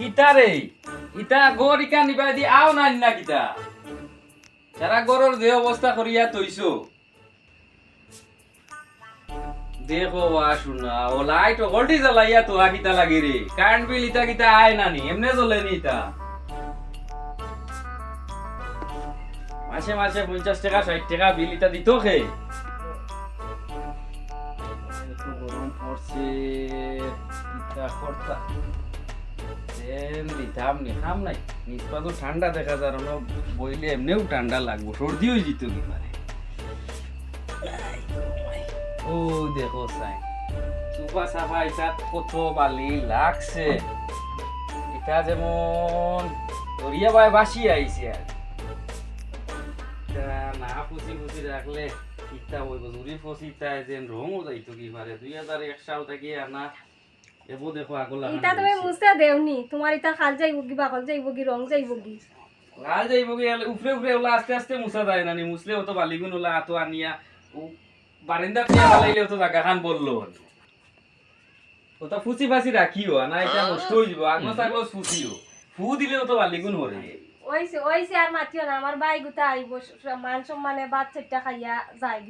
কিতা রে? ইতা ইকা নিবা দি আও না না কিতা? সারা গরর যে অবস্থা করিয়া তৈছো দেখো ওয়া শুনা ও লাইট ওল্টি জ্বালাইয়া তো কিতা লাগি রে কারেন্ট বিল ইতা কিতা আয় নানি এমনে জ্বলে নি ইতা। মাসে মাসে পঞ্চাশ টাকা ষাট টাকা বিল ইতা দিত খে গরম করতা তেল দিতাম নি খাম নাই। নিষ্পা তো ঠান্ডা দেখা যায় না বইলে এমনিও ঠান্ডা লাগবো সর্দি হয়ে যেত কি মানে ও দেখো সাই সুপা সাফা এটা কত বালি লাগছে। এটা যেমন দরিয়া বাই বাসি আইছে আর না ফুসি ফুসি রাখলে ইটা হইব জুরি ফসি তাই যেন রঙও যাইতো কি পারে দুই হাজার এক সাল থেকে আনা এবো দেখো আগলা ইটা তুমি দেওনি তোমার ইটা খাল যাইব কি বাকল যাইব কি রং যাইব কি? লাল যাইব কি উফরে উপরে ওলা আস্তে আস্তে মুছা যায় না নি মুছলে তো বালিগুন ওলা আতো আনিয়া ও বারিন্দা দিয়ে বালাইলে তো জায়গা খান বলল ওটা ফুচি ফাচি রাখিও না এটা নষ্ট হয়ে যাব আগলো সাগলো ফুচিও। ফু দিলে তো বালিগুন হরে ওইছে ওইছে আর মাতিও না আমার বাই গুতা আইব মান সম্মানে বাদ চারটা খাইয়া যায়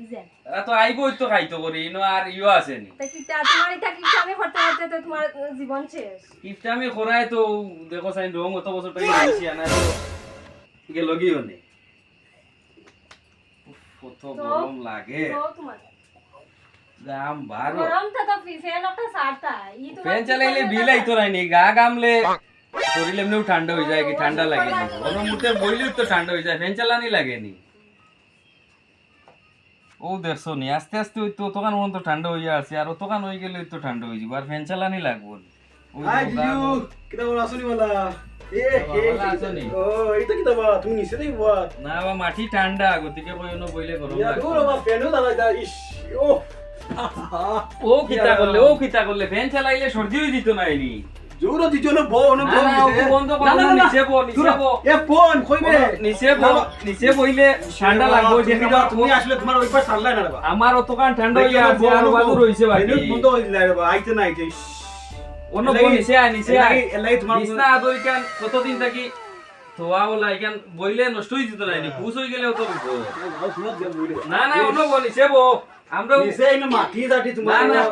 এরা তো আইবই তো খাইতো করে ইনো আর ইও আসেনি তা কিটা তোমার কিটা আমি করতে করতে তো তোমার জীবন শেষ। কিফটা আমি খরাই তো দেখো সাইন রং অত বছর থেকে আইছি আনা তো গেল গিও নে। কত তো? গরম লাগে। তো তোমার। বারো। গরমটা তো ফ্যান একটা সারতা ই তোমার ফ্যান চালাইলে বিল? আইতো রাইনি গা গামলে। শরীর এমনিও ঠান্ডা হয়ে যায় কি ঠান্ডা লাগে নি? কোনো মুহূর্তে বইলেও তো ঠান্ডা হয়ে যায় ফ্যান চালানি ও দেখছ নি আস্তে আস্তে ওই তো পর্যন্ত ঠান্ডা হয়ে আছে আর হয়ে গেলে তো ঠান্ডা হয়ে যাবে আর ফ্যান চালানি লাগবো ওই তো কিতা কিতা না বা মাটি ঠান্ডা গতিকে কই অন্য বইলে গরম ও। খিতা করলে ও খিতা করলে ফ্যান চালাইলে সর্দি হয়ে দিত না এনি। জোর দি জন্য বো না না, না, বন্ধ করো না, নিচে বো, নিচে বো। এ ফোন কইবে নিচে বো- নিচে বইলে ঠান্ডা লাগবে দেখি দাও তুমি আসলে তোমার ওই পাশ সারলাই না রে আমার আমার অতখান ঠান্ডা হইয়া আছে আর বাদু রইছে বাকি। বন্ধ হই যায় রে বা আইতে না আইতে অন্য বো নিচে আয় নিচে আয়। এলাই তোমার বিছনা আদো ইকান কতদিন থাকি? তোয়া ওলা ইকান বইলে নষ্ট হয়ে যেত না হয়ে। গেলেও তো না না অন্য বো নিচে বো আমরা নিচে ইনো মাটি দাটি তোমার না, না।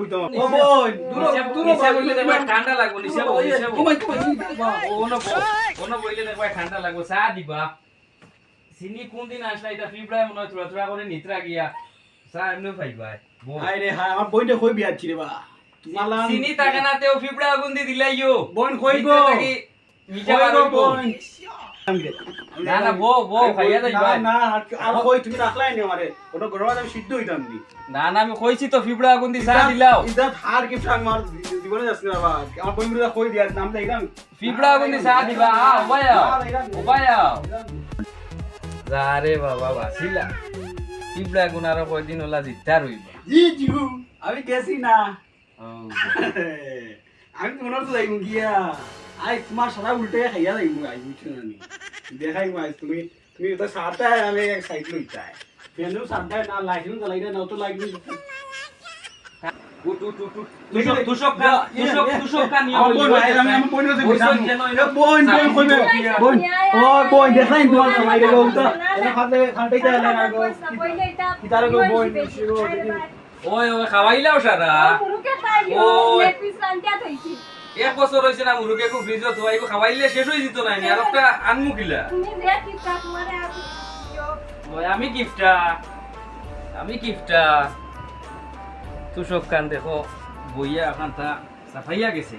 বুঝতো ও নিচে- দূর দূর বইলে দেখবা ঠান্ডা লাগবে নিচে বো নিচে বো তোমাই তোমাই অন্য অন্য বইলে দেখবা ঠান্ডা লাগবে চা দিবা। চিনি কোন দিন আসলা এটা ফিবরায় মনে হয় থোড়া থোড়া করে নিত্রা গিয়া চা এমনি পাইবা বো হাই আমার বইনটা কই বিয়া ছিরে বা। তোমার চিনি থাকে না তেও ফিবরা আগুন দি দিলাইও বোন মিঠা বাড়াইব না না বো বো খাইয়া না আর কই তুমি রাখলাই নি আমারে? ওটা গরম আমি সিদ্ধ হইতাম নি। না না আমি কইছি তো ফিবরা আগুন দি চা দিলাও। ইদা হার গিফট আমার জীবনে যাচ্ছে না বাবা? আমার বই মুড়া কই দিয়া নাম দেইলাম ফিবরা আগুন দি দিবা। আ বাবা বাসিলা। ফিবরা আগুন আর কয়দিন ওলা জিত্তা রইবা। জি জু আমি গেছি না। আমি তোমার তো যাইব গিয়া। আই তোমার সারা উল্টে খাইয়া যাইব আই বুঝছ না নি। দেখাই মাই তুমি তুমি তো সাথে আমি এক সাইড লইতা ফেনও সাথে না লাইটিং জ্বালাই না তো লাইটিং খাওয়াইলাও সারা। এক বছর হয়েছে না মুরুকে কো ফ্রিজত এগুলো খাওয়াইলে শেষ হয়ে যেত না আর একটা আনমু কিলা? আমি গিফটটা আমি গিফটটা তুষক খান দেখো বইয়া এখন তা সাফাইয়া গেছে।